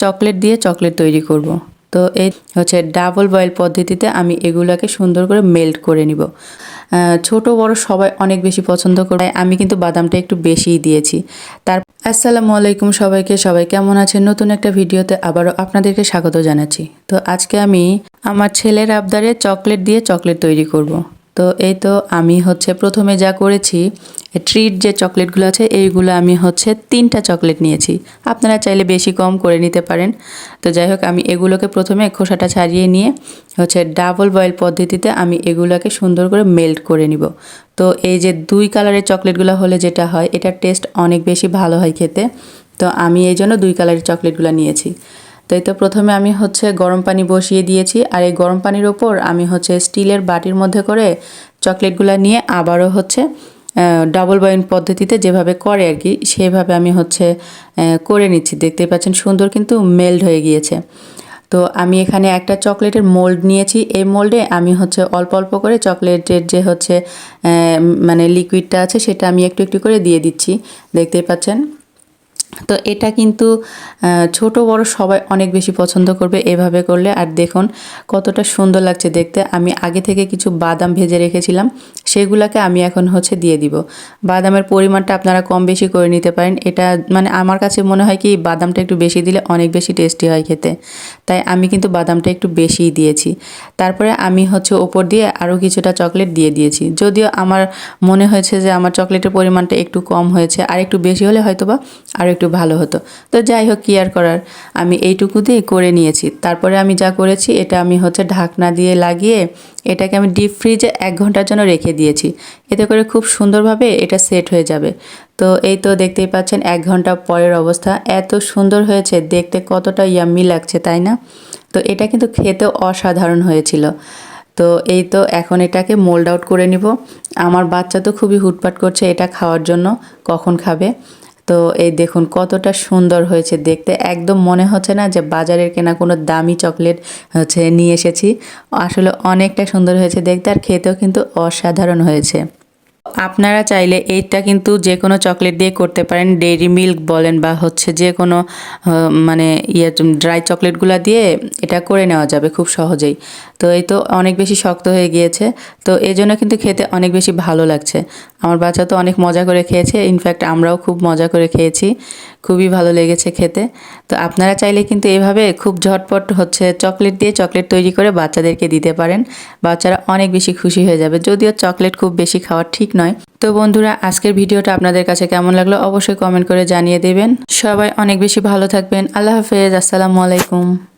Chocolate দিয়ে chocolate তৈরি করব। তো এই হচ্ছে ডাবল বয়েল পদ্ধতিতে আমি এগুলোকে সুন্দর করে মেল্ট করে নিব। ছোট বড় সবাই অনেক বেশি পছন্দ করে আমি কিন্তু বাদামটা একটু বেশিই দিয়েছি। তার আসসালামু আলাইকুম সবাইকে। সবাই কেমন আছেন? নতুন একটা ভিডিওতে আবারও আপনাদেরকে স্বাগত জানাচ্ছি। তো আজকে আমি আমার ছেলের আবদারে চকলেট দিয়ে চকলেট তৈরি করব। তো এই তো আমি হচ্ছে প্রথমে যা করেছি ট্রিট যে চকলেটগুলো আছে, এইগুলো আমি হচ্ছে তিনটা চকলেট নিয়েছি। আপনারা চাইলে বেশি কম করে নিতে পারেন। তো যাই হোক, আমি এগুলোকে প্রথমে খোসাটা ছাড়িয়ে নিয়ে হচ্ছে ডাবল বয়েল পদ্ধতিতে আমি এগুলোকে সুন্দর করে মেল্ট করে নিব। তো এই যে দুই কালারের চকলেটগুলো হলে যেটা হয়, এটার টেস্ট অনেক বেশি ভালো হয় খেতে। তো আমি এই জন্য দুই কালারের চকলেটগুলো নিয়েছি। তো এই তো প্রথমে আমি হচ্ছে গরম পানি বসিয়ে দিয়েছি, আর এই গরম পানির ওপর আমি হচ্ছে স্টিলের বাটির মধ্যে করে চকলেটগুলো নিয়ে আবারও হচ্ছে ডাবল বয়েন পদ্ধতিতে যেভাবে করে আর কি, সেভাবে আমি হচ্ছে করে নিচ্ছি। দেখতেই পাচ্ছেন সুন্দর কিন্তু মেল্ড হয়ে গিয়েছে। তো আমি এখানে একটা চকলেটের মোল্ড নিয়েছি। এই মোল্ডে আমি হচ্ছে অল্প অল্প করে চকলেটের যে হচ্ছে মানে লিকুইডটা আছে সেটা আমি একটু একটু করে দিয়ে দিচ্ছি। দেখতেই পাচ্ছেন? তো এটা কিন্তু ছোট বড় সবাই অনেক বেশি পছন্দ করবে এভাবে করলে। আর দেখুন, কতটা সুন্দর লাগছে দেখতে। আমি আগে থেকে কিছু বাদাম ভেজে রেখেছিলাম, সেগুলোকে আমি এখন হচ্ছে দিয়ে দিব। বাদামের পরিমাণটা আপনারা কম বেশি করে নিতে পারেন। এটা মানে আমার কাছে মনে হয় কি, বাদামটা একটু বেশি দিলে অনেক বেশি টেস্টি হয় খেতে। তাই আমি কিন্তু বাদামটা একটু বেশিই দিয়েছি। তারপরে আমি হচ্ছে ওপর দিয়ে আরও কিছুটা চকলেট দিয়ে দিয়েছি। যদিও আমার মনে হয়েছে যে আমার চকলেটের পরিমাণটা একটু কম হয়েছে। আর একটু বেশি হলে হয়তো বা আরও একটু ভালো হতো। তো যাই হোক, কি আর করার? আমি এইটুকু দিয়ে করে নিয়েছি। তারপরে আমি যা করেছি, এটা আমি হচ্ছে ঢাকনা দিয়ে লাগিয়ে, এটাকে আমি ডিপ ফ্রিজে এক ঘণ্টার জন্য রেখে দিয়েছি। এতে করে খুব সুন্দরভাবে এটা সেট হয়ে যাবে। তো এই তো দেখতেই পাচ্ছেন, এক ঘণ্টা পরের অবস্থা। এত সুন্দর হয়েছে, দেখতে কতটা ইয়াম্মি লাগছে, তাই না? তো এটা কিন্তু খেতে অসাধারণ হয়েছিল। তো এই তো এখন এটাকে মোল্ড আউট করে নিব। আমার বাচ্চা তো খুবই হুটপাট করছে এটা খাওয়ার জন্য, কখন খাবে? তো এই দেখুন কতটা সুন্দর হয়েছে দেখতে। একদম মনে হচ্ছে না যে বাজারের কেনা কোনো দামি চকলেট হচ্ছে নিয়ে এসেছি। আসলে অনেকটা সুন্দর হয়েছে দেখতে আর খেতেও কিন্তু অসাধারণ হয়েছে। আপনারা চাইলে এইটা কিন্তু যে কোনো চকলেট দিয়ে করতে পারেন। ডেইরি মিল্ক বলেন বা হচ্ছে যে কোনো মানে ইয়ে ড্রাই চকলেটগুলো দিয়ে এটা করে নেওয়া যাবে খুব সহজেই। তো এই তো অনেক বেশি শক্ত হয়ে গিয়েছে। তো এই জন্য কিন্তু খেতে অনেক বেশি ভালো লাগছে। আমার বাচ্চা তো অনেক মজা করে খেয়েছে। ইনফ্যাক্ট আমরাও খুব মজা করে খেয়েছি। খুবই ভালো লেগেছে খেতে। তো আপনারা চাইলে কিন্তু এভাবে খুব ঝটপট হচ্ছে চকলেট দিয়ে চকলেট তৈরি করে বাচ্চাদেরকে দিতে পারেন। বাচ্চারা অনেক বেশি খুশি হয়ে যাবে। যদিও চকলেট খুব বেশি খাওয়া ঠিক নয়। তো বন্ধুরা, আজকের ভিডিওটা আপনাদের কাছে কেমন লাগল অবশ্যই কমেন্ট করে জানিয়ে দেবেন। সবাই অনেক বেশি ভালো থাকবেন। আল্লাহ হাফেজ। আসসালামু আলাইকুম।